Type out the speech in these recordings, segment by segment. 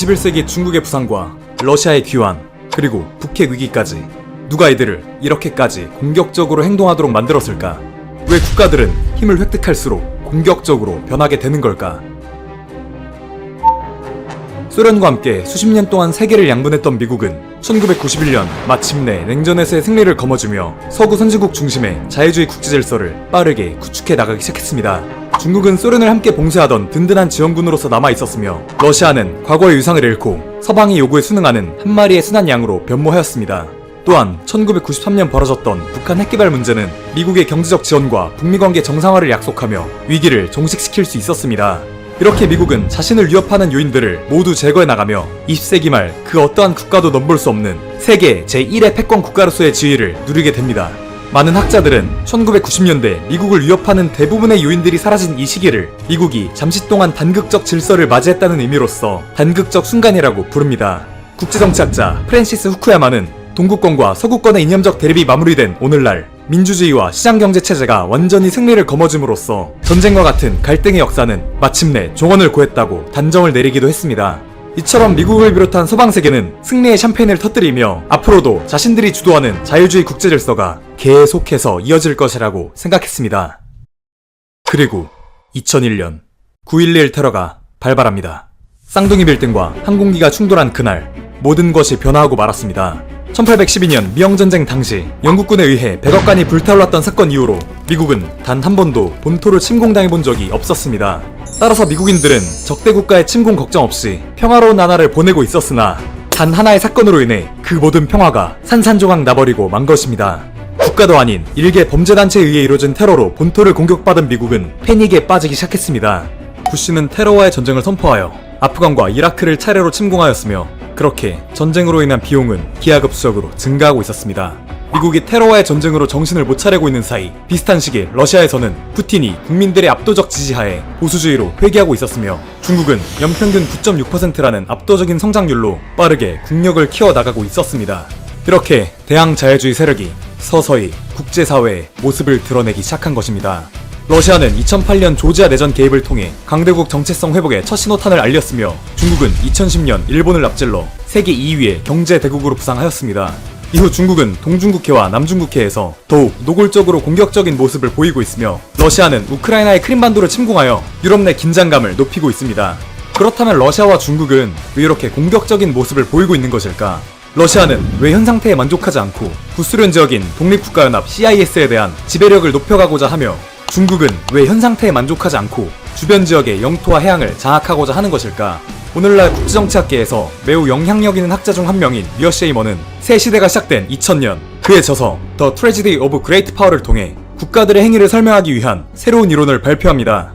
21세기 중국의 부상과 러시아의 귀환, 그리고 북핵 위기까지 누가 이들을 이렇게까지 공격적으로 행동하도록 만들었을까? 왜 국가들은 힘을 획득할수록 공격적으로 변하게 되는 걸까? 소련과 함께 수십 년 동안 세계를 양분했던 미국은 1991년 마침내 냉전에서의 승리를 거머쥐며 서구 선진국 중심의 자유주의 국제 질서를 빠르게 구축해 나가기 시작했습니다. 중국은 소련을 함께 봉쇄하던 든든한 지원군으로서 남아 있었으며 러시아는 과거의 유상을 잃고 서방의 요구에 순응하는 한 마리의 순한 양으로 변모하였습니다. 또한 1993년 벌어졌던 북한 핵개발 문제는 미국의 경제적 지원과 북미 관계 정상화를 약속하며 위기를 종식시킬 수 있었습니다. 이렇게 미국은 자신을 위협하는 요인들을 모두 제거해 나가며 20세기 말 그 어떠한 국가도 넘볼 수 없는 세계 제1의 패권 국가로서의 지위를 누리게 됩니다. 많은 학자들은 1990년대 미국을 위협하는 대부분의 요인들이 사라진 이 시기를 미국이 잠시 동안 단극적 질서를 맞이했다는 의미로서 단극적 순간이라고 부릅니다. 국제정치학자 프랜시스 후쿠야마는 동구권과 서구권의 이념적 대립이 마무리된 오늘날 민주주의와 시장경제 체제가 완전히 승리를 거머쥰으로써 전쟁과 같은 갈등의 역사는 마침내 종언을 고했다고 단정을 내리기도 했습니다. 이처럼 미국을 비롯한 서방 세계는 승리의 샴페인을 터뜨리며 앞으로도 자신들이 주도하는 자유주의 국제 질서가 계속해서 이어질 것이라고 생각했습니다. 그리고 2001년 9.11 테러가 발발합니다. 쌍둥이 빌딩과 항공기가 충돌한 그날 모든 것이 변화하고 말았습니다. 1812년 미영전쟁 당시 영국군에 의해 백악관이 불타올랐던 사건 이후로 미국은 단 한 번도 본토를 침공당해 본 적이 없었습니다. 따라서 미국인들은 적대 국가의 침공 걱정 없이 평화로운 나라를 보내고 있었으나 단 하나의 사건으로 인해 그 모든 평화가 산산조각 나버리고 만 것입니다. 국가도 아닌 일개 범죄단체에 의해 이루어진 테러로 본토를 공격받은 미국은 패닉에 빠지기 시작했습니다. 부시는 테러와의 전쟁을 선포하여 아프간과 이라크를 차례로 침공하였으며 그렇게 전쟁으로 인한 비용은 기하급수적으로 증가하고 있었습니다. 미국이 테러와의 전쟁으로 정신을 못 차리고 있는 사이 비슷한 시기에 러시아에서는 푸틴이 국민들의 압도적 지지하에 보수주의로 회귀하고 있었으며 중국은 연평균 9.6%라는 압도적인 성장률로 빠르게 국력을 키워나가고 있었습니다. 이렇게 대항 자유주의 세력이 서서히 국제사회에 모습을 드러내기 시작한 것입니다. 러시아는 2008년 조지아 내전 개입을 통해 강대국 정체성 회복에 첫 신호탄을 알렸으며 중국은 2010년 일본을 앞질러 세계 2위의 경제 대국으로 부상하였습니다. 이후 중국은 동중국해와 남중국해에서 더욱 노골적으로 공격적인 모습을 보이고 있으며 러시아는 우크라이나의 크림반도를 침공하여 유럽 내 긴장감을 높이고 있습니다. 그렇다면 러시아와 중국은 왜 이렇게 공격적인 모습을 보이고 있는 것일까? 러시아는 왜 현 상태에 만족하지 않고 구소련 지역인 독립국가연합 CIS에 대한 지배력을 높여가고자 하며 중국은 왜 현 상태에 만족하지 않고 주변 지역의 영토와 해양을 장악하고자 하는 것일까? 오늘날 국제정치학계에서 매우 영향력 있는 학자 중 한 명인 리어 쉐이머는 새 시대가 시작된 2000년 그의 저서 The Tragedy of Great Power를 통해 국가들의 행위를 설명하기 위한 새로운 이론을 발표합니다.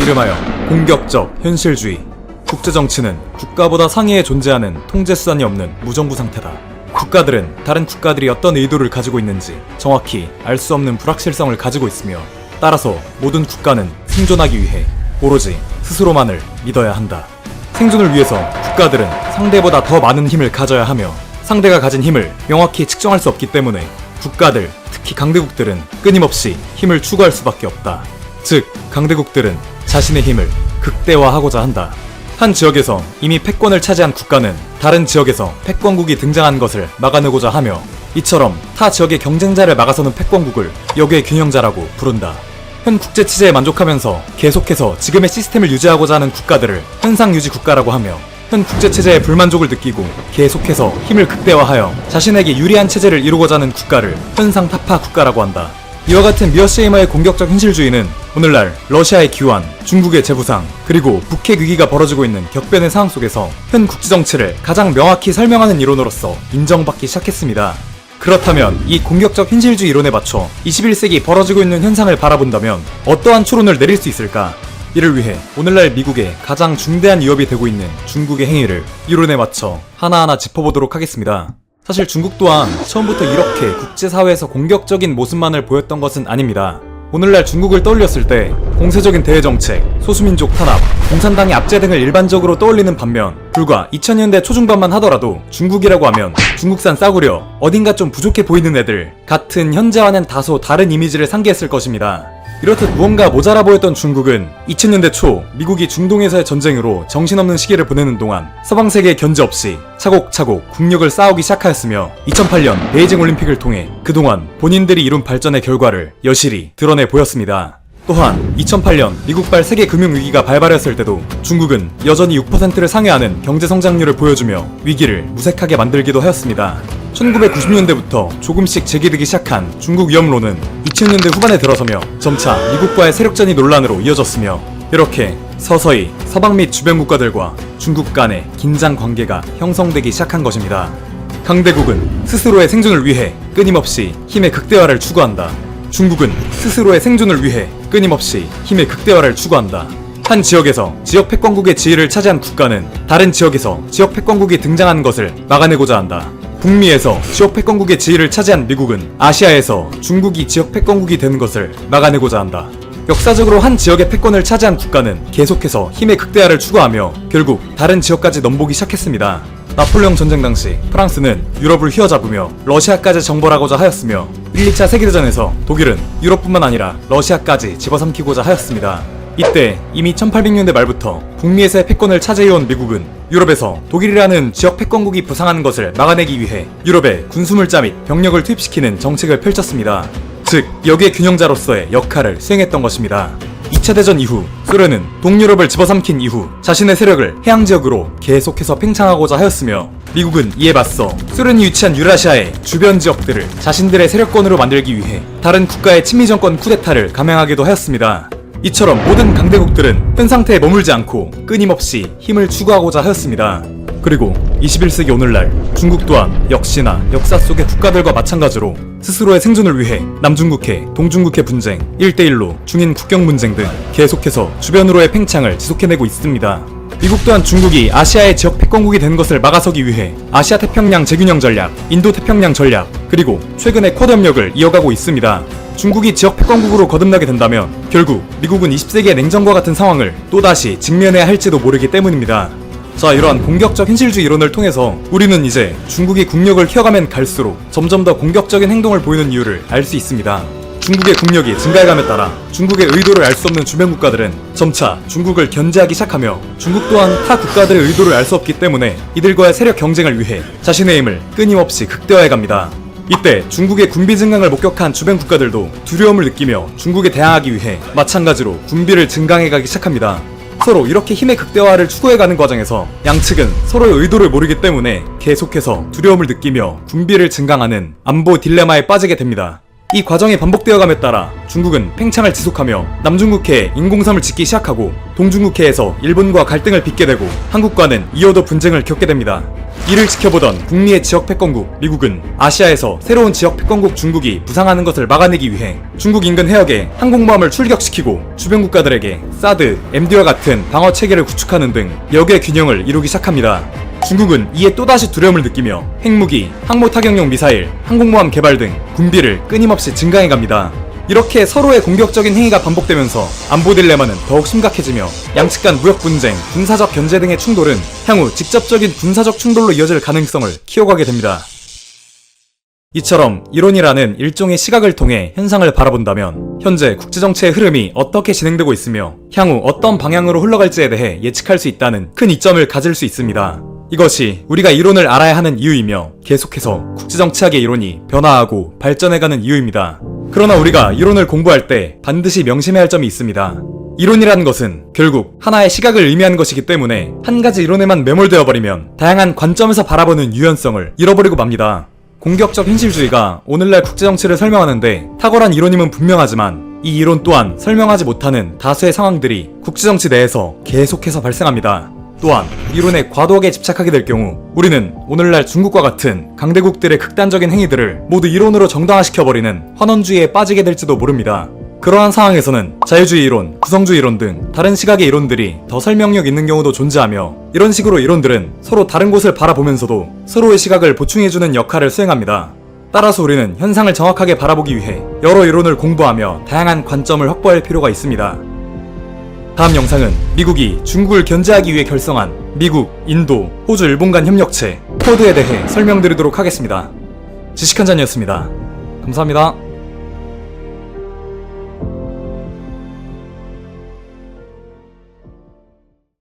이름하여 공격적 현실주의. 국제정치는 국가보다 상위에 존재하는 통제수단이 없는 무정부 상태다. 국가들은 다른 국가들이 어떤 의도를 가지고 있는지 정확히 알 수 없는 불확실성을 가지고 있으며 따라서 모든 국가는 생존하기 위해 오로지 스스로만을 믿어야 한다. 생존을 위해서 국가들은 상대보다 더 많은 힘을 가져야 하며 상대가 가진 힘을 명확히 측정할 수 없기 때문에 국가들, 특히 강대국들은 끊임없이 힘을 추구할 수밖에 없다. 즉, 강대국들은 자신의 힘을 극대화하고자 한다. 한 지역에서 이미 패권을 차지한 국가는 다른 지역에서 패권국이 등장한 것을 막아내고자 하며 이처럼 타 지역의 경쟁자를 막아서는 패권국을 역의 균형자라고 부른다. 현 국제 체제에 만족하면서 계속해서 지금의 시스템을 유지하고자 하는 국가들을 현상 유지 국가라고 하며 현 국제 체제에 불만족을 느끼고 계속해서 힘을 극대화하여 자신에게 유리한 체제를 이루고자 하는 국가를 현상 타파 국가라고 한다. 이와 같은 미어쉐이머의 공격적 현실주의는 오늘날 러시아의 기환, 중국의 재부상, 그리고 북핵 위기가 벌어지고 있는 격변의 상황 속에서 현 국제 정치를 가장 명확히 설명하는 이론으로서 인정받기 시작했습니다. 그렇다면 이 공격적 현실주의 이론에 맞춰 21세기 벌어지고 있는 현상을 바라본다면 어떠한 추론을 내릴 수 있을까? 이를 위해 오늘날 미국에 가장 중대한 위협이 되고 있는 중국의 행위를 이론에 맞춰 하나하나 짚어보도록 하겠습니다. 사실 중국 또한 처음부터 이렇게 국제사회에서 공격적인 모습만을 보였던 것은 아닙니다. 오늘날 중국을 떠올렸을 때 공세적인 대외정책, 소수민족 탄압, 공산당의 압제 등을 일반적으로 떠올리는 반면 불과 2000년대 초중반만 하더라도 중국이라고 하면 중국산 싸구려, 어딘가 좀 부족해 보이는 애들 같은 현재와는 다소 다른 이미지를 상기했을 것입니다. 이렇듯 무언가 모자라 보였던 중국은 2000년대 초 미국이 중동에서의 전쟁으로 정신없는 시기를 보내는 동안 서방 세계의 견제 없이 차곡차곡 국력을 쌓아오기 시작하였으며 2008년 베이징 올림픽을 통해 그동안 본인들이 이룬 발전의 결과를 여실히 드러내 보였습니다. 또한 2008년 미국발 세계 금융 위기가 발발했을 때도 중국은 여전히 6%를 상회하는 경제 성장률을 보여주며 위기를 무색하게 만들기도 하였습니다. 1990년대부터 조금씩 제기되기 시작한 중국 위험론은 2000년대 후반에 들어서며 점차 미국과의 세력전이 논란으로 이어졌으며 이렇게 서서히 서방 및 주변 국가들과 중국 간의 긴장 관계가 형성되기 시작한 것입니다. 강대국은 스스로의 생존을 위해 끊임없이 힘의 극대화를 추구한다. 중국은 스스로의 생존을 위해 끊임없이 힘의 극대화를 추구한다. 한 지역에서 지역 패권국의 지위를 차지한 국가는 다른 지역에서 지역 패권국이 등장하는 것을 막아내고자 한다. 북미에서 지역 패권국의 지위를 차지한 미국은 아시아에서 중국이 지역 패권국이 되는 것을 막아내고자 한다. 역사적으로 한 지역의 패권을 차지한 국가는 계속해서 힘의 극대화를 추구하며 결국 다른 지역까지 넘보기 시작했습니다. 나폴레옹 전쟁 당시 프랑스는 유럽을 휘어잡으며 러시아까지 정벌하고자 하였으며 1, 2차 세계대전에서 독일은 유럽뿐만 아니라 러시아까지 집어삼키고자 하였습니다. 이때 이미 1800년대 말부터 북미에서의 패권을 차지해온 미국은 유럽에서 독일이라는 지역 패권국이 부상하는 것을 막아내기 위해 유럽에 군수물자 및 병력을 투입시키는 정책을 펼쳤습니다. 즉 여기에 균형자로서의 역할을 수행했던 것입니다. 2차 대전 이후 소련은 동유럽을 집어삼킨 이후 자신의 세력을 해양 지역으로 계속해서 팽창하고자 하였으며 미국은 이에 맞서 소련이 위치한 유라시아의 주변 지역들을 자신들의 세력권으로 만들기 위해 다른 국가의 친미 정권 쿠데타를 감행하기도 하였습니다. 이처럼 모든 강대국들은 현 상태에 머물지 않고 끊임없이 힘을 추구하고자 하였습니다. 그리고 21세기 오늘날 중국 또한 역시나 역사 속의 국가들과 마찬가지로 스스로의 생존을 위해 남중국해, 동중국해 분쟁, 1대1로 중인 국경 분쟁 등 계속해서 주변으로의 팽창을 지속해내고 있습니다. 미국 또한 중국이 아시아의 지역 패권국이 되는 것을 막아서기 위해 아시아 태평양 재균형 전략, 인도 태평양 전략, 그리고 최근의 쿼드 협력을 이어가고 있습니다. 중국이 지역 패권국으로 거듭나게 된다면 결국 미국은 20세기의 냉전과 같은 상황을 또다시 직면해야 할지도 모르기 때문입니다. 자, 이러한 공격적 현실주의 이론을 통해서 우리는 이제 중국이 국력을 키워가면 갈수록 점점 더 공격적인 행동을 보이는 이유를 알 수 있습니다. 중국의 국력이 증가해감에 따라 중국의 의도를 알 수 없는 주변 국가들은 점차 중국을 견제하기 시작하며 중국 또한 타 국가들의 의도를 알 수 없기 때문에 이들과의 세력 경쟁을 위해 자신의 힘을 끊임없이 극대화해갑니다. 이때 중국의 군비 증강을 목격한 주변 국가들도 두려움을 느끼며 중국에 대항하기 위해 마찬가지로 군비를 증강해가기 시작합니다. 서로 이렇게 힘의 극대화를 추구해가는 과정에서 양측은 서로의 의도를 모르기 때문에 계속해서 두려움을 느끼며 군비를 증강하는 안보 딜레마에 빠지게 됩니다. 이 과정이 반복되어감에 따라 중국은 팽창을 지속하며 남중국해에 인공섬을 짓기 시작하고 동중국해에서 일본과 갈등을 빚게 되고 한국과는 이어도 분쟁을 겪게 됩니다. 이를 지켜보던 북미의 지역 패권국 미국은 아시아에서 새로운 지역 패권국 중국이 부상하는 것을 막아내기 위해 중국 인근 해역에 항공모함을 출격시키고 주변 국가들에게 사드, MD와 같은 방어 체계를 구축하는 등 역의 균형을 이루기 시작합니다. 중국은 이에 또다시 두려움을 느끼며 핵무기, 항모 타격용 미사일, 항공모함 개발 등 군비를 끊임없이 증강해 갑니다. 이렇게 서로의 공격적인 행위가 반복되면서 안보 딜레마는 더욱 심각해지며 양측 간 무역 분쟁, 군사적 견제 등의 충돌은 향후 직접적인 군사적 충돌로 이어질 가능성을 키워가게 됩니다. 이처럼 이론이라는 일종의 시각을 통해 현상을 바라본다면 현재 국제정치의 흐름이 어떻게 진행되고 있으며 향후 어떤 방향으로 흘러갈지에 대해 예측할 수 있다는 큰 이점을 가질 수 있습니다. 이것이 우리가 이론을 알아야 하는 이유이며 계속해서 국제정치학의 이론이 변화하고 발전해가는 이유입니다. 그러나 우리가 이론을 공부할 때 반드시 명심해야 할 점이 있습니다. 이론이라는 것은 결국 하나의 시각을 의미하는 것이기 때문에 한 가지 이론에만 매몰되어 버리면 다양한 관점에서 바라보는 유연성을 잃어버리고 맙니다. 공격적 현실주의가 오늘날 국제정치를 설명하는데 탁월한 이론임은 분명하지만 이 이론 또한 설명하지 못하는 다수의 상황들이 국제정치 내에서 계속해서 발생합니다. 또한 이론에 과도하게 집착하게 될 경우 우리는 오늘날 중국과 같은 강대국들의 극단적인 행위들을 모두 이론으로 정당화시켜버리는 환원주의에 빠지게 될지도 모릅니다. 그러한 상황에서는 자유주의 이론, 구성주의 이론 등 다른 시각의 이론들이 더 설명력 있는 경우도 존재하며 이런 식으로 이론들은 서로 다른 곳을 바라보면서도 서로의 시각을 보충해주는 역할을 수행합니다. 따라서 우리는 현상을 정확하게 바라보기 위해 여러 이론을 공부하며 다양한 관점을 확보할 필요가 있습니다. 다음 영상은 미국이 중국을 견제하기 위해 결성한 미국, 인도, 호주, 일본 간 협력체 코드에 대해 설명드리도록 하겠습니다. 지식한 잔이었습니다. 감사합니다.